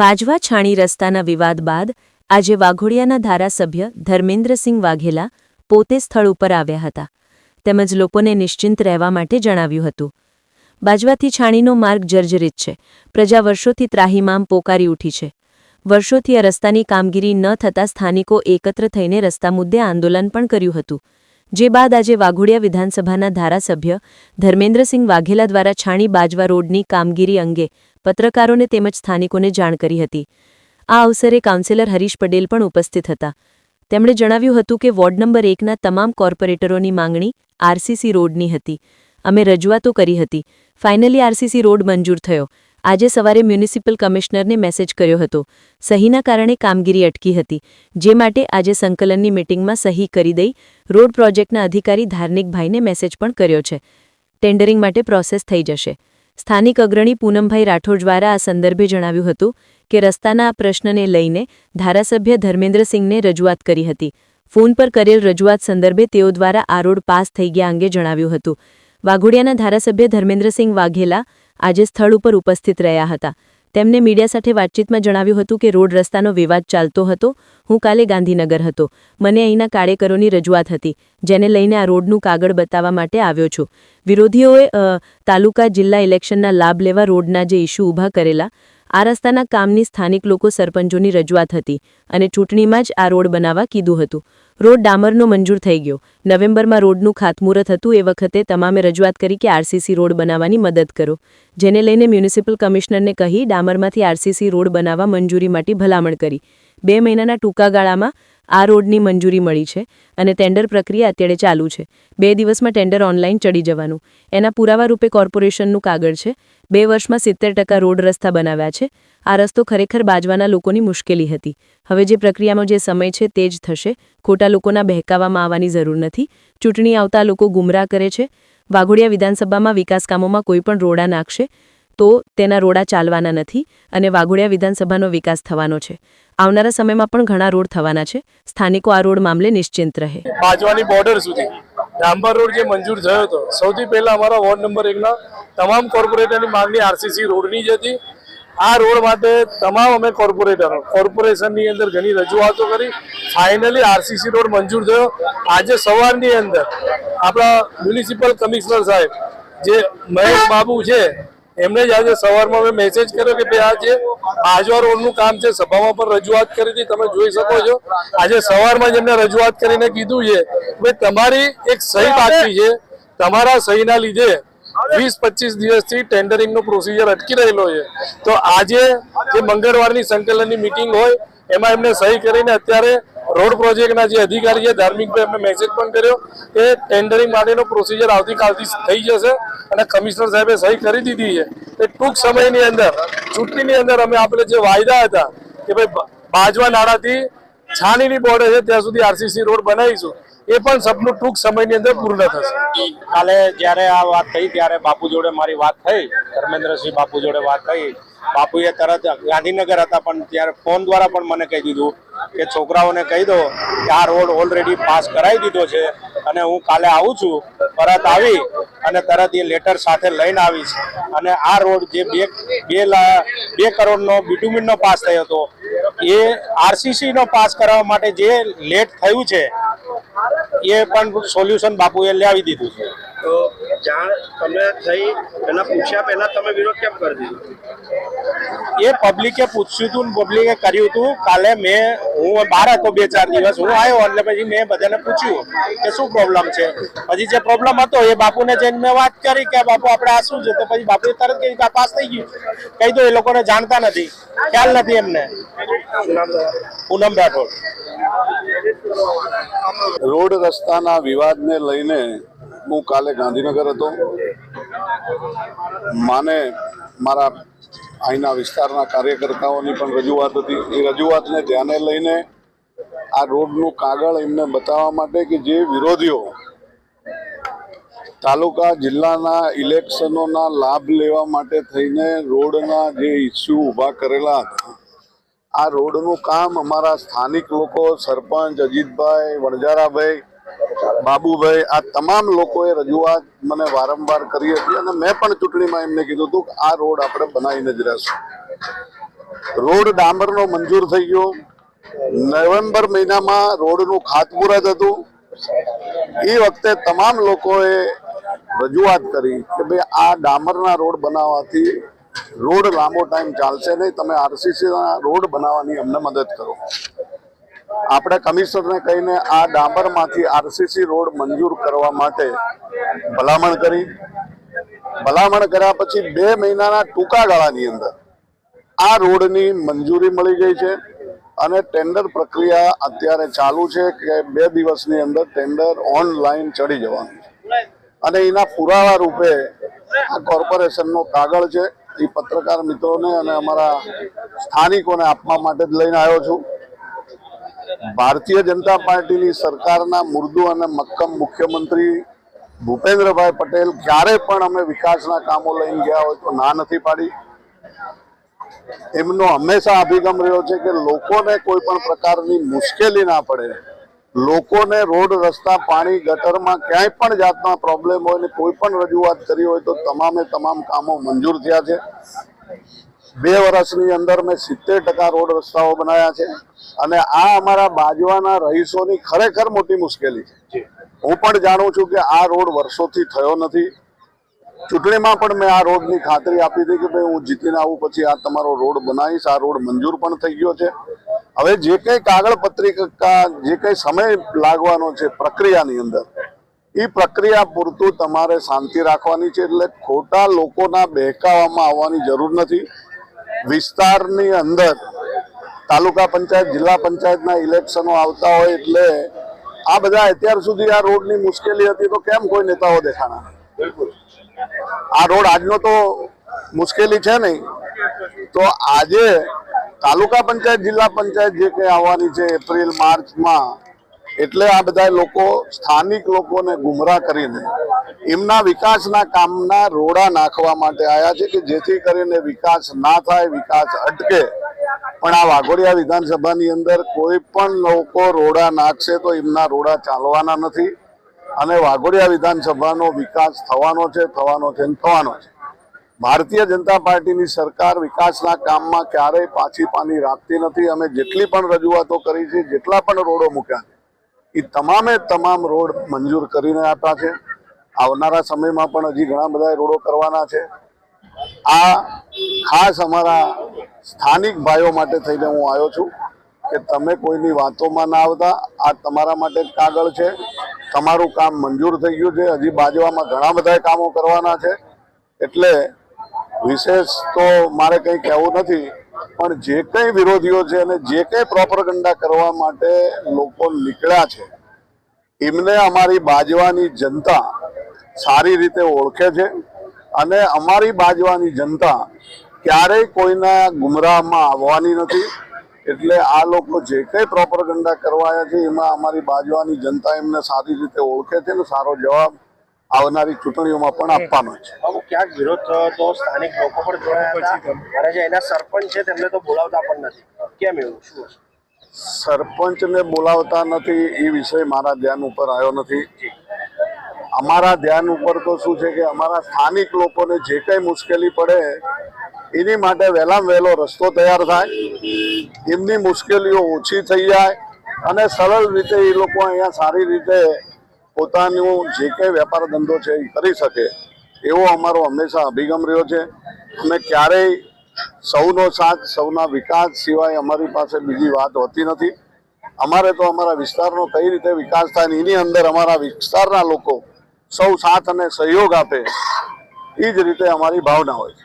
બાજવા છાણી રસ્તાના વિવાદ બાદ આજે વાઘોડિયાના ધારાસભ્ય ધર્મેન્દ્રસિંહ વાઘેલા પોતે સ્થળ ઉપર આવ્યા હતા. તેમજ લોકોને નિશ્ચિંત રહેવા માટે જણાવ્યું હતું. બાજવાથી છાણીનો માર્ગ જર્જરિત છે. પ્રજા વર્ષોથી ત્રાહીમામ પોકારી ઉઠી છે. વર્ષોથી આ રસ્તાની કામગીરી ન થતાં સ્થાનિકો એકત્ર થઈને રસ્તા મુદ્દે આંદોલન પણ કર્યું હતું. જે બાદ આજે વાઘોડિયા વિધાનસભાના ધારાસભ્ય ધર્મેન્દ્રસિંહ વાઘેલા દ્વારા છાણી બાજવા રોડની કામગીરી અંગે પત્રકારોને તેમજ સ્થાનિકોને જાણ કરી હતી. આ અવસરે કાઉન્સિલર હરીશ પટેલ પણ ઉપસ્થિત હતા. તેમણે જણાવ્યું હતું કે વોર્ડ નંબર એકના તમામ કોર્પોરેટરોની માંગણી આરસીસી રોડની હતી. અમે રજૂઆતો કરી હતી. ફાઇનલી આરસીસી રોડ મંજૂર થયો. આજે સવારે મ્યુનિસિપલ કમિશનરને મેસેજ કર્યો હતો. સહીના કારણે કામગીરી અટકી હતી, જે માટે આજે સંકલનની મિટિંગમાં સહી કરી દઈ રોડ પ્રોજેક્ટના અધિકારી ધાર્નિકભાઈને મેસેજ પણ કર્યો છે. ટેન્ડરિંગ માટે પ્રોસેસ થઈ જશે. સ્થાનિક અગ્રણી પૂનમભાઈ રાઠોડ દ્વારા આ સંદર્ભે જણાવ્યું હતું કે રસ્તાના આ પ્રશ્નને લઈને ધારાસભ્ય ધર્મેન્દ્રસિંહને રજૂઆત કરી હતી. ફોન પર કરેલ રજૂઆત સંદર્ભે તેઓ દ્વારા આ રોડ પાસ થઈ ગયા અંગે જણાવ્યું હતું. વાઘોડિયાના ધારાસભ્ય ધર્મેન્દ્રસિંહ વાઘેલા આજે સ્થળ ઉપર ઉપસ્થિત રહ્યા હતા. તેમને મીડિયા સાથે વાતચીતમાં જણાવ્યું હતું કે રોડ રસ્તાનો વિવાદ ચાલતો હતો. હું કાલે ગાંધીનગર હતો. મને અહીંના કાર્યકરોની રજૂઆત હતી, જેને લઈને આ રોડનું કાગળ બતાવવા માટે આવ્યો છું. વિરોધીઓએ તાલુકા જિલ્લા ઇલેક્શનના લાભ લેવા રોડના જે ઇસ્યુ ઊભા કરેલા આ રસ્તાના કામની સ્થાનિક લોકો સરપંચોની રજૂઆત હતી અને ચૂંટણીમાં જ આ રોડ બનાવવા કીધું હતું. રોડ ડામરનો મંજૂર થઈ ગયો. નવેમ્બરમાં રોડનું ખાતમુહૂર્ત હતું. એ વખતે તમામે રજૂઆત કરી કે આરસીસી રોડ બનાવવાની મદદ કરો. જેને લઈને મ્યુનિસિપલ કમિશનરને કહી ડામરમાંથી આરસીસી રોડ બનાવવા મંજૂરી માટે ભલામણ કરી. બે મહિનાના ટૂંકા ગાળામાં આ રોડની મંજૂરી મળી છે અને ટેન્ડર પ્રક્રિયા અત્યારે ચાલુ છે. બે દિવસમાં ટેન્ડર ઓનલાઈન ચડી જવાનું. એના પુરાવા રૂપે કોર્પોરેશનનું કાગળ છે. બે વર્ષમાં સિત્તેર ટકા રોડ રસ્તા બનાવ્યા છે. આ રસ્તો ખરેખર બાજવાના લોકોની મુશ્કેલી હતી. હવે જે પ્રક્રિયામાં જે સમય છે તે જ થશે. ખોટા લોકોના બહેકાવામાં આવવાની જરૂર નથી. ચૂંટણી આવતા લોકો ગુમરાહ કરે છે. વાઘોડિયા વિધાનસભામાં વિકાસ કામોમાં કોઈ પણ રોડા નાખશે. તો તેના રોડા ચાલવાના નથી અને વાઘોડિયા વિધાનસભાનો વિકાસ થવાનો છે. આવનારા સમયમાં પણ ઘણા રોડ થવાના છે. સ્થાનિકો આ રોડ મામલે નિશ્ચિંત રહે. બાજવાની બોર્ડર સુધી. ડાંબર રોડ જે મંજૂર થયો હતો, સૌથી પહેલા અમારા વોર્ડ નંબર એકના તમામ કોર્પોરેટરની માંગણી આરસીસી રોડની જ હતી. આ રોડ માટે તમામ અમે કોર્પોરેટરો, કોર્પોરેશનની અંદર ઘણી રજૂઆતો કરી. ફાઇનલી આરસીસી રોડ મંજૂર થયો. આજે સવારની અંદર આપણા મ્યુનિસિપલ કમિશનર સાહેબ, જે મહેશ બાબુ છે એમને જ આજે સવારમાં મેં મેસેજ કર્યો કે ભાઈ આ જે આજવા રોડનું કામ છે, સભામાં પણ રજૂઆત કરી હતી, તમે જોઈ શકો છો. આજે સવારમાં જ એમને રજૂઆત કરીને કીધું છે, ભાઈ, તમારી એક સહી બાકી છે. તમારા સહીના લીધે વીસ પચીસ દિવસથી ટેન્ડરિંગનો પ્રોસિજર અટકી રહેલો છે. તો આજે જે મંગળવારની સંકલનની મિટિંગ હોય, એમાં એમને સહી કરીને અત્યારે રોડ પ્રોજેક્ટના જે અધિકારી છે ધાર્મિકભાઈ અમને મેસેજ પણ કર્યો કે ટેન્ડરિંગ માટેનો પ્રોસિજર આવતીકાલથી થઈ જશે અને કમિશનર સાહેબે સહી કરી દીધી છે. એ ટૂંક સમયની અંદર, ચૂંટણીની અંદર અમે આપણે જે વાયદા હતા કે ભાઈ બાજવા નાળાથી છાનીની બોર્ડર છે ત્યાં સુધી આરસીસી રોડ બનાવીશું, એ પણ સપનું ટૂંક સમયની અંદર પૂર્ણ થશે. કાલે જ્યારે આ વાત થઈ, ત્યારે બાપુ જોડે મારી વાત થઈ, ધર્મેન્દ્રસિંહ બાપુ જોડે વાત થઈ બાપુએ તરત ગાંધીનગર હતા, પણ ત્યારે ફોન દ્વારા પણ મને કહી દીધું કે છોકરાઓને કહી દો કે આ રોડ ઓલરેડી પાસ કરાવી દીધો છે અને હું કાલે આવું છું, પરત આવી અને તરત એ લેટર સાથે લઈને આવીશ. અને આ રોડ જે બે બે બે કરોડનો બિટુમિનનો પાસ થયો હતો, એ આરસીસીનો પાસ કરાવવા માટે જે લેટ થયું છે, એ પણ સોલ્યુશન બાપુએ લાવી દીધું છે. તો જાણ તમે થઈ એના પૂછ્યા પહેલા તમે વિરોધ કેમ કરી દીધો? એ પબ્લિકે પૂછ્યું હતું ને પબ્લિકે કર્યું હતું કાલે મેં હું બહાર હતો બે ચાર દિવસ. હું આવ્યો એટલે પછી મેં બધાને પૂછ્યું કે શું પ્રોબ્લેમ છે? પછી જે પ્રોબ્લેમ હતો એ બાપુને જઈને મેં વાત કરી કે બાપુ આપણે આ શું છે? તો પછી બાપુએ તરત કહી કે આ પાસ થઈ ગયું. કહી દો એ લોકોને જાણતા નથી. ખ્યાલ નથી એમને? પૂનમ રાઠોડ. રોડ રસ્તાના વિવાદને લઈને હું કાલે ગાંધીનગર હતો. માને મારા અહીંના વિસ્તારના કાર્યકર્તાઓની પણ રજૂઆત હતી. એ રજૂઆતને ધ્યાને લઈને આ રોડનું કાગળ એમને બતાવવા માટે કે જે વિરોધીઓ તાલુકા જિલ્લાના ઇલેક્શનોના લાભ લેવા માટે થઈને રોડના જે ઇસ્યુ ઊભા કરેલા હતા, આ રોડનું કામ અમારા સ્થાનિક લોકો સરપંચ અજીતભાઈ વણજારાભાઈ બાબુભાઈ, આ તમામ લોકોએ રજૂઆત મને વારંવાર કરી હતી અને મેં પણ ચૂંટણીમાં એમને કીધું હતું કે આ રોડ આપણે બનાવીને જ રહેશું. રોડ ડામરનો મંજૂર થઈ ગયો. નવેમ્બર મહિનામાં રોડનું ખાતમુહૂર્ત હતું. એ વખતે તમામ લોકોએ રજૂઆત કરી કે ભાઈ, આ ડામરના રોડ બનાવવાથી રોડ લાંબો ટાઈમ ચાલશે નહીં. તમે આરસીસીના રોડ બનાવવાની અમને મદદ કરો. આપણે કમિશનરને કહીને આ ડાંબરમાંથી આરસીસી રોડ મંજૂર કરવા માટે ભલામણ કરી. ભલામણ કર્યા પછી બે મહિનાના ટૂંકા ગાળાની અંદર આ રોડની મંજૂરી મળી ગઈ છે અને ટેન્ડર પ્રક્રિયા અત્યારે ચાલુ છે કે બે દિવસની અંદર ટેન્ડર ઓનલાઈન ચડી જવાનું છે. અને એના પુરાવા રૂપે આ કોર્પોરેશનનો કાગળ છે. એ પત્રકાર મિત્રોને અને અમારા સ્થાનિકોને આપવા માટે જ લઈને આવ્યો છું. ભારતીય જનતા પાર્ટીની સરકારના મુર્દુ અને મક્કમ મુખ્યમંત્રી ભૂપેન્દ્રભાઈ પટેલ ક્યારે પણ અમે વિકાસના કામો લઈને ગયા હોય તો ના નથી પાડી. એમનો હંમેશા અભિગમ રહ્યો છે કે લોકોને કોઈ પણ પ્રકારની મુશ્કેલી ના પડે. લોકોને રોડ, રસ્તા, પાણી, ગટરમાં ક્યાંય પણ જાતના પ્રોબ્લેમ હોય ને કોઈ પણ રજૂઆત કરી હોય તો તમામે તમામ કામો મંજૂર થયા છે. બે વર્ષની અંદર મેં સિત્તેર ટકા રોડ રસ્તાઓ બનાવ્યા છે અને આ અમારા બાજવાના રહીશોની ખરેખર મોટી મુશ્કેલી છે. હું પણ જાણું છું કે આ રોડ વર્ષોથી થયો નથી. ચૂંટણીમાં પણ મેં આ રોડની ખાતરી આપી હતી કે ભાઈ હું જીતીને આવું પછી આ તમારો રોડ બનાવીશ આ રોડ મંજૂર પણ થઈ ગયો છે. હવે જે કંઈ કાગળ પત્રિકા જે કંઈ સમય લાગવાનો છે પ્રક્રિયાની અંદર એ પ્રક્રિયા પૂરતું તમારે શાંતિ રાખવાની છે એટલે ખોટા લોકોના બહેકાવામાં આવવાની જરૂર નથી. વિસ્તારની અંદર તાલુકા પંચાયત, જિલ્લા પંચાયતના ઇલેક્શનો આવતા હોય એટલે આ બધા અત્યાર સુધી આ રોડની મુશ્કેલી હતી તો કેમ કોઈ નેતાઓ દેખાણા? આ રોડ આજનો તો મુશ્કેલી છે નહીં. તો આજે તાલુકા પંચાયત, જિલ્લા પંચાયત જે કંઈ આવવાની છે એપ્રિલ, માર્ચમાં એટલે આ બધા લોકો, સ્થાનિક લોકોને ગુમરાહ કરીને એમના વિકાસના કામના રોડા નાખવા માટે આવ્યા છે કે જેથી કરીને વિકાસ ના થાય, વિકાસ અટકે. પણ આ વાઘોડિયા વિધાનસભાની અંદર કોઈ પણ લોકો રોડા નાખશે તો એમના રોડા ચાલવાના નથી. અને વાઘોડિયા વિધાનસભાનો વિકાસ થવાનો છે થવાનો છે થવાનો છે. ભારતીય જનતા પાર્ટીની સરકાર વિકાસના કામમાં ક્યારેય પાછી પાની રાખતી નથી. અમે જેટલી પણ રજૂઆતો કરી છે, જેટલા પણ રોડો મૂક્યા છે એ તમામે તમામ રોડ મંજૂર કરીને આપ્યા છે. આવનારા સમયમાં પણ હજી ઘણા બધા રોડો કરવાના છે. આ ખાસ અમારા સ્થાનિક ભાઈઓ માટે થઈને હું આવ્યો છું કે તમે કોઈની વાતોમાં ના આવતા. આ તમારા માટે કાગળ છે. તમારું કામ મંજૂર થઈ ગયું છે. હજી બાજવામાં ઘણા બધા કામો કરવાના છે. એટલે વિશેષ તો મારે કંઈ કહેવું નથી. પણ જે કંઈ વિરોધીઓ છે અને જે કંઈ પ્રોપરગંડા કરવા માટે લોકો નીકળ્યા છે, એમને અમારી બાજવાની જનતા સારી રીતે ઓળખે છે અને અમારી બાજવાની જનતા ક્યારેય કોઈના ગુમરાહમાં આવવાની નથી. એટલે આ લોકો જે કંઈ પ્રોપરગંડા કરવાયા છે, એમાં અમારી બાજવાની જનતા એમને સારી રીતે ઓળખે છે ને સારો જવાબ આવનારી ચૂંટણીઓમાં પણ આપવાનો છે. અમુક ક્યાંક વિરોધ થયો તો સ્થાનિક લોકો પણ જોડાયા હતા. અને જે એના સરપંચ છે તેમને તો બોલાવતા પણ નથી. કેમ એવું? શું? સરપંચને બોલાવતા નથી એ વિષય મારા ધ્યાન ઉપર આવ્યો નથી. અમારા ધ્યાન ઉપર તો શું છે કે અમારા સ્થાનિક લોકોને જે કંઈ મુશ્કેલી પડે એની માટે વહેલામાં વહેલો રસ્તો તૈયાર થાય. એમની મુશ્કેલીઓ ઓછી થઈ જાય અને સરળ રીતે એ લોકો અહીંયા સારી રીતે પોતાનું જે કંઈ વેપાર ધંધો છે એ કરી શકે, એવો અમારો હંમેશા અભિગમ રહ્યો છે. અમે ક્યારેય સૌનો સાથ, સૌના વિકાસ સિવાય અમારી પાસે બીજી વાત હોતી નથી. અમારે તો અમારા વિસ્તારનો કઈ રીતે વિકાસ થાય એની અંદર અમારા વિસ્તારના લોકો સૌ સાથ અને સહયોગ આપે, એ જ રીતે અમારી ભાવના હોય છે.